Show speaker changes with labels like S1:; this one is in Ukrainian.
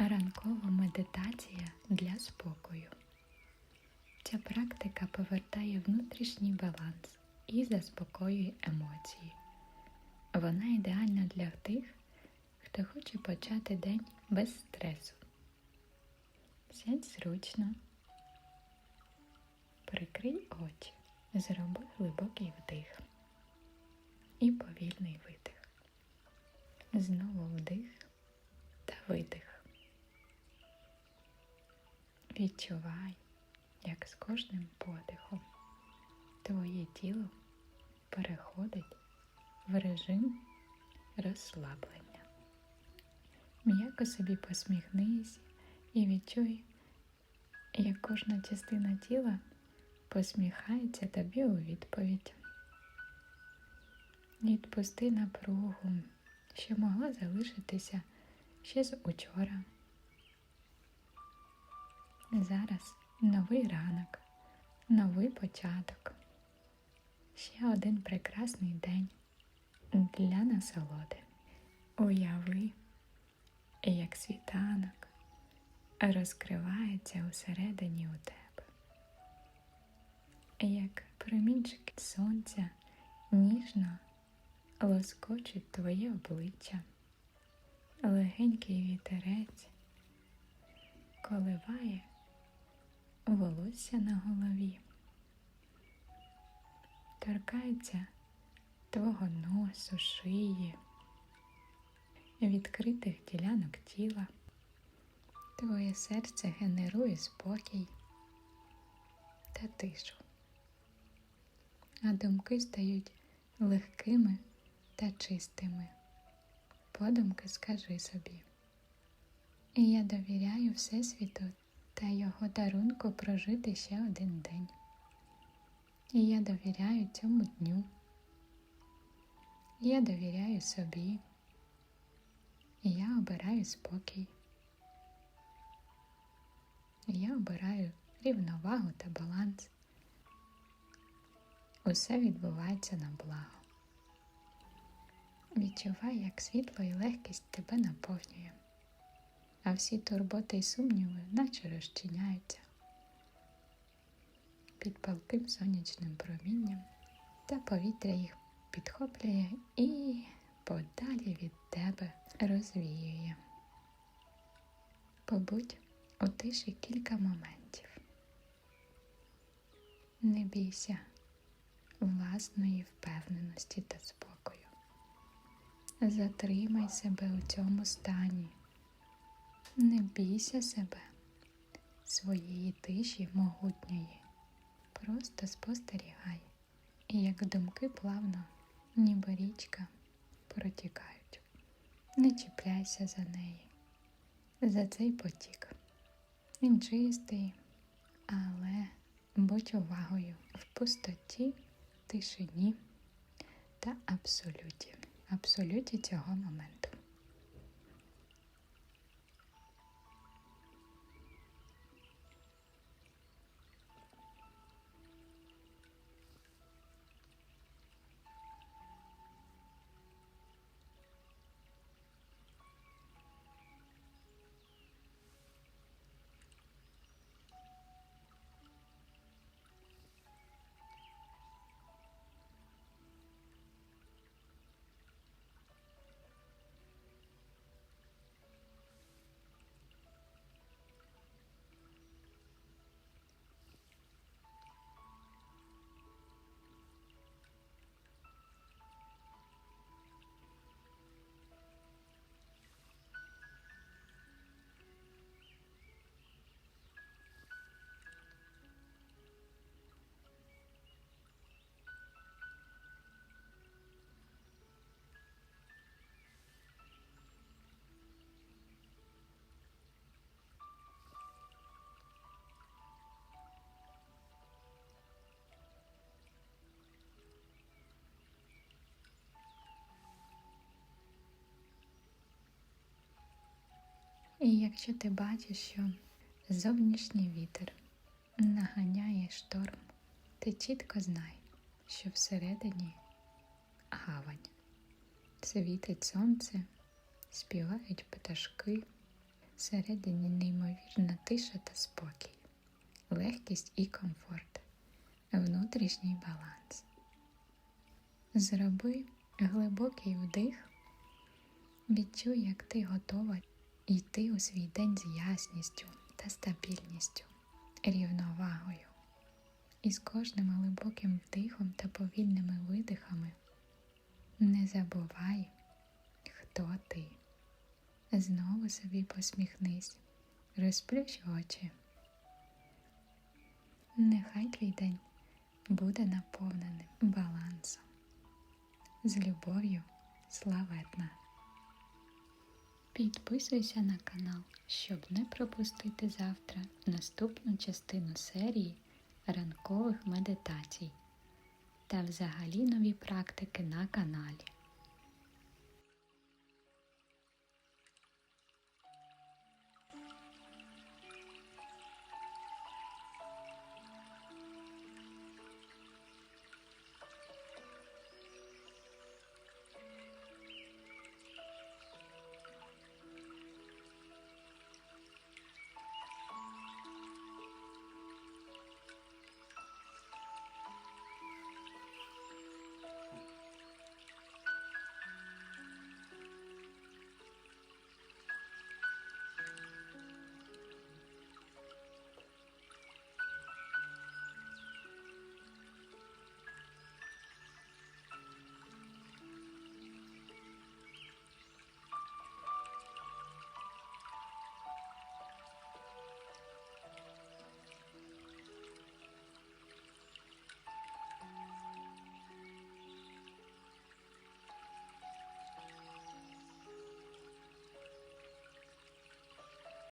S1: Ранкова медитація для спокою. Ця практика повертає внутрішній баланс і заспокоює емоції. Вона ідеальна для тих, хто хоче почати день без стресу. Сядь зручно, прикрий очі, зроби глибокий вдих і повільний видих. Знову вдих та видих. Відчувай, як з кожним подихом твоє тіло переходить в режим розслаблення. М'яко собі посміхнись і відчуй, як кожна частина тіла посміхається тобі у відповідь. Відпусти напругу, що могла залишитися ще з учора. Зараз новий ранок, новий початок. Ще один прекрасний день для насолоди. Уяви, як світанок розкривається усередині у тебе, як промінчики сонця ніжно лоскочуть твоє обличчя, легенький вітерець коливає волосся на голові, торкається твого носу, шиї, відкритих ділянок тіла. Твоє серце генерує спокій та тишу, а думки стають легкими та чистими. Подумки скажи собі. І я довіряю Всесвіту та його дарунку прожити ще один день. І я довіряю цьому дню. Я довіряю собі. І я обираю спокій. Я обираю рівновагу та баланс. Усе відбувається на благо. Відчувай, як світло і легкість тебе наповнює, а всі турботи й сумніви наче розчиняються під палким сонячним промінням, та повітря їх підхоплює і подалі від тебе розвіює. Побудь у тиші кілька моментів. Не бійся власної впевненості та спокою. Затримай себе у цьому стані. Не бійся себе, своєї тиші могутньої. Просто спостерігай, і як думки плавно, ніби річка, протікають. Не чіпляйся за неї, за цей потік. Він чистий, але будь увагою в пустоті, тишині та абсолюті, абсолюті цього моменту. І якщо ти бачиш, що зовнішній вітер наганяє шторм, ти чітко знай, що всередині гавань. Світить сонце, співають пташки, Всередині неймовірна тиша та спокій, легкість і комфорт, внутрішній баланс. Зроби глибокий вдих, відчуй, як ти готова йти у свій день з ясністю та стабільністю, рівновагою. І з кожним глибоким вдихом та повільними видихами не забувай, хто ти. Знову собі посміхнись, розплющ очі. Нехай твій день буде наповненим балансом. З любов'ю славетна. Підписуйся на канал, щоб не пропустити завтра наступну частину серії ранкових медитацій та взагалі нові практики на каналі.